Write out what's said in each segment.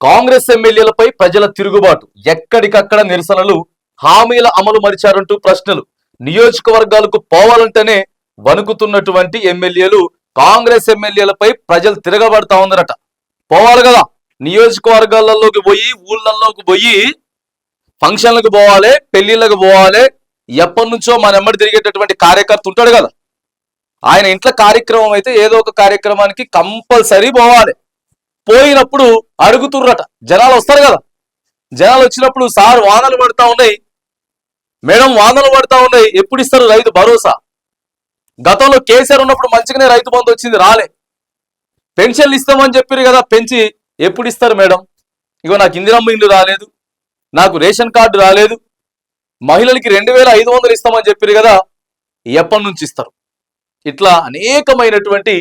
కాంగ్రెస్ ఎమ్మెల్యేలపై ప్రజల తిరుగుబాటు ఎక్కడికక్కడ నిరసనలు హామీల అమలు మరిచారంటూ ప్రశ్నలు. నియోజకవర్గాలకు పోవాలంటేనే వణుకుతున్నటువంటి ఎమ్మెల్యేలు కాంగ్రెస్ ఎమ్మెల్యేలపై ప్రజలు తిరగబడతా ఉందరట పోవాలి కదా. నియోజకవర్గాలలోకి పోయి ఊళ్ళల్లోకి పోయి ఫంక్షన్లకు పోవాలి పెళ్ళిళ్ళకు పోవాలి. ఎప్పటి నుంచో మన ఎమ్మడి తిరిగేటటువంటి కార్యకర్త ఉంటాడు కదా. ఆయన ఇంట్లో కార్యక్రమం అయితే ఏదో ఒక కార్యక్రమానికి కంపల్సరీ పోవాలి. పోయినప్పుడు అడుగుతుర్రట. జనాలు వస్తారు కదా. జనాలు వచ్చినప్పుడు సార్ వానలు పడతా ఉన్నాయి. మేడం వానలు పడతా ఉన్నాయి. ఎప్పుడు ఇస్తారు రైతు భరోసా? గతంలో కేసీఆర్ ఉన్నప్పుడు మంచిగానే రైతు బంధు వచ్చింది రాలే. పెన్షన్లు ఇస్తామని చెప్పారు కదా పెంచి ఎప్పుడు ఇస్తారు మేడం? ఇగో నాకు ఇందిరమ్మ ఇల్లు రాలేదు. నాకు రేషన్ కార్డు రాలేదు. మహిళలకి రెండు వేల ఐదు వందలు ఇస్తామని చెప్పారు కదా ఎప్పటి నుంచి ఇస్తారు? ఇట్లా అనేకమైనటువంటి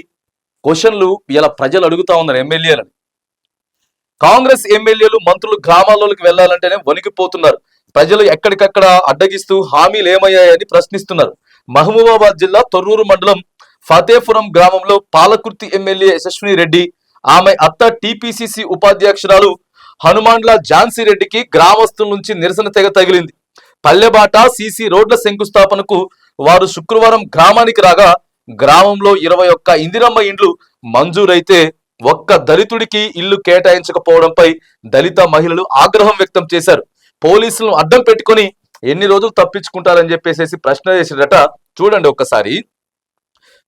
క్వశ్చన్లు ఇలా ప్రజలు అడుగుతా ఉన్నారు ఎమ్మెల్యేలని. కాంగ్రెస్ ఎమ్మెల్యేలు మంత్రులు గ్రామాల్లోకి వెళ్ళాలంటేనే వణికిపోతున్నారు. ప్రజలు ఎక్కడికక్కడ అడ్డగిస్తూ హామీలు ఏమయ్యాయని ప్రశ్నిస్తున్నారు. మహబూబాబాద్ జిల్లా తొర్రూరు మండలం ఫతేపురం గ్రామంలో పాలకుర్తి ఎమ్మెల్యే యశస్విని రెడ్డి ఆమె అత్త టిపిసిసి ఉపాధ్యక్షురాలు హనుమాన్ల ఝాన్సీ రెడ్డికి గ్రామస్తుల నుంచి నిరసన తెగ తగిలింది. పల్లెబాట సీసీ రోడ్ల శంకుస్థాపనకు వారు శుక్రవారం గ్రామానికి రాగా గ్రామంలో ఇరవై ఒక్క ఇందిరమ్మ ఇండ్లు మంజూరైతే ఒక్క దళితుడికి ఇల్లు కేటాయించకపోవడంపై దళిత మహిళలు ఆగ్రహం వ్యక్తం చేశారు. పోలీసులను అడ్డం పెట్టుకొని ఎన్ని రోజులు తప్పించుకుంటారని చెప్పేసి ప్రశ్న చేసిరట చూడండి ఒక్కసారి.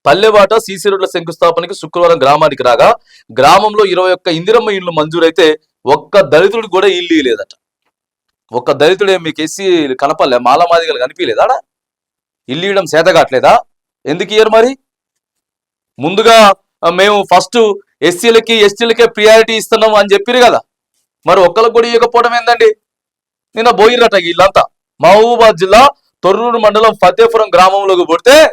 పల్లెవాట సీసీ రోడ్ల శంకుస్థాపనకి శుక్రవారం గ్రామానికి రాగా గ్రామంలో ఇరవై ఒక్క ఇందిరమ్మ ఇండ్లు మంజూరైతే ఒక్క దళితుడు కూడా ఇల్లు లేదట ఒక్క దళితుడే మీకు ఎస్సీ మాల మాలమాదిగలు కనిపించలేదా ఇల్లు ఇవ్వడం చేత ఎందుకు ఇయ్యరు మరి? ముందుగా మేము ఫస్ట్ ఎస్సీలకి ఎస్టీలకే ప్రియారిటీ ఇస్తున్నాం అని చెప్పిరు కదా. మరి ఒక్కరికి కూడా ఇవ్వకపోవడం ఏందండి? నిన్న పోయిరట వీళ్ళంతా. మహబూబాద్ జిల్లా తొర్రూరు మండలం ఫతేపురం గ్రామంలోకి పోతే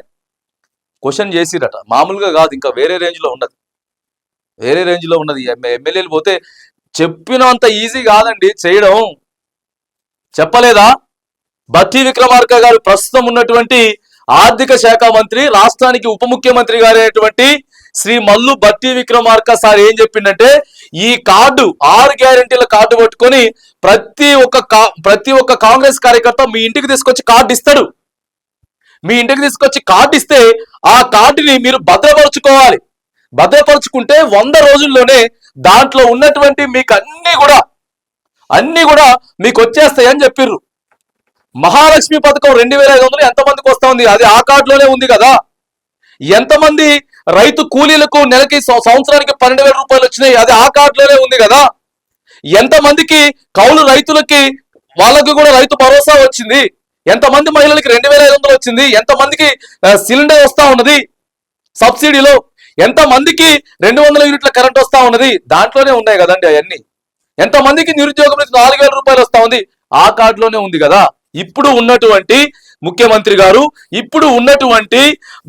క్వశ్చన్ చేసిరట. మామూలుగా కాదు ఇంకా వేరే రేంజ్లో ఉన్నది. వేరే రేంజ్లో ఉన్నది. ఎమ్మె- ఎమ్మెల్యేలు పోతే చెప్పినంత ఈజీ కాదండి చేయడం. చెప్పలేదా? బట్టి విక్రమార్క గారు ప్రస్తుతం ఉన్నటువంటి ఆర్థిక శాఖ మంత్రి రాష్ట్రానికి ఉప ముఖ్యమంత్రి గారైనటువంటి శ్రీ మల్లు బట్టి విక్రమార్క సార్ ఏం చెప్పిండంటే ఈ కార్డు ఆరు గ్యారెంటీల కార్డు పట్టుకొని ప్రతి ఒక్క కా- ప్రతి ఒక్క కాంగ్రెస్ కార్యకర్త మీ ఇంటికి తీసుకొచ్చి కార్డు ఇస్తాడు. మీ ఇంటికి తీసుకొచ్చి కార్డు ఇస్తే ఆ కార్డుని మీరు భద్రపరుచుకోవాలి. భద్రపరుచుకుంటే వంద రోజుల్లోనే దాంట్లో ఉన్నటువంటి మీకు అన్ని కూడా అన్ని కూడా మీకు వచ్చేస్తాయి అని చెప్పిర్రు. మహాలక్ష్మి పథకం రెండు వేల ఐదు వందలు ఎంతమందికి వస్తా ఉంది? అది ఆ కార్డులోనే ఉంది కదా. ఎంతమంది రైతు కూలీలకు నెలకి సం- సంవత్సరానికి పన్నెండు వేల రూపాయలు వచ్చినాయి? అది ఆ కార్డులోనే ఉంది కదా. ఎంతమందికి కౌలు రైతులకి వాళ్ళకి కూడా రైతు భరోసా వచ్చింది? ఎంతమంది మహిళలకి రెండు వేల ఐదు వందలు వచ్చింది? ఎంతమందికి సిలిండర్ వస్తా ఉన్నది? సబ్సిడీలో ఎంతమందికి రెండు వందల యూనిట్ల కరెంట్ వస్తా ఉన్నది? దాంట్లోనే ఉన్నాయి కదండి అవన్నీ. ఎంతమందికి నిరుద్యోగం నుంచి నాలుగు వేల రూపాయలు వస్తా ఉంది? ఆ కార్డులోనే ఉంది కదా. ఇప్పుడు ఉన్నటువంటి ముఖ్యమంత్రి గారు ఇప్పుడు ఉన్నటువంటి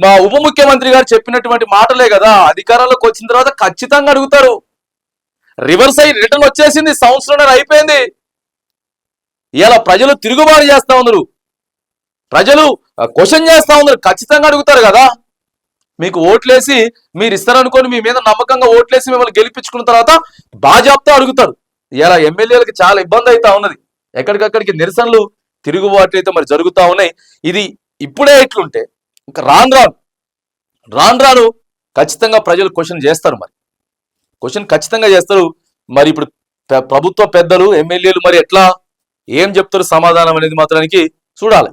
మా ఉప ముఖ్యమంత్రి గారు చెప్పినటువంటి మాటలే కదా అధికారంలోకి వచ్చిన తర్వాత ఖచ్చితంగా అడుగుతారు. రివర్స్ అయి రిటర్న్ వచ్చేసింది సంవత్సరం అయిపోయింది. ఇలా ప్రజలు తిరుగుబాటు చేస్తా ఉన్నారు. ప్రజలు క్వశ్చన్ చేస్తా ఉన్నారు ఖచ్చితంగా అడుగుతారు కదా. మీకు ఓట్లేసి మీరు ఇస్తారనుకొని మీ మీద నమ్మకంగా ఓట్లేసి మిమ్మల్ని గెలిపించుకున్న తర్వాత బాజాబ్తా అడుగుతారు. ఇలా ఎమ్మెల్యేలకు చాలా ఇబ్బంది అవుతా ఉన్నది. ఎక్కడికక్కడికి నిరసనలు తిరుగుబాటు అయితే మరి జరుగుతూ ఉన్నాయి. ఇది ఇప్పుడే ఇట్లుంటే ఇంకా రాను రాను రాను రాను ఖచ్చితంగా ప్రజలు క్వశ్చన్ చేస్తారు మరి. క్వశ్చన్ ఖచ్చితంగా చేస్తారు. మరి ఇప్పుడు ప్రభుత్వ పెద్దలు ఎమ్మెల్యేలు మరి ఎట్లా ఏం చెప్తారు సమాధానం అనేది మాత్రానికి చూడాలి.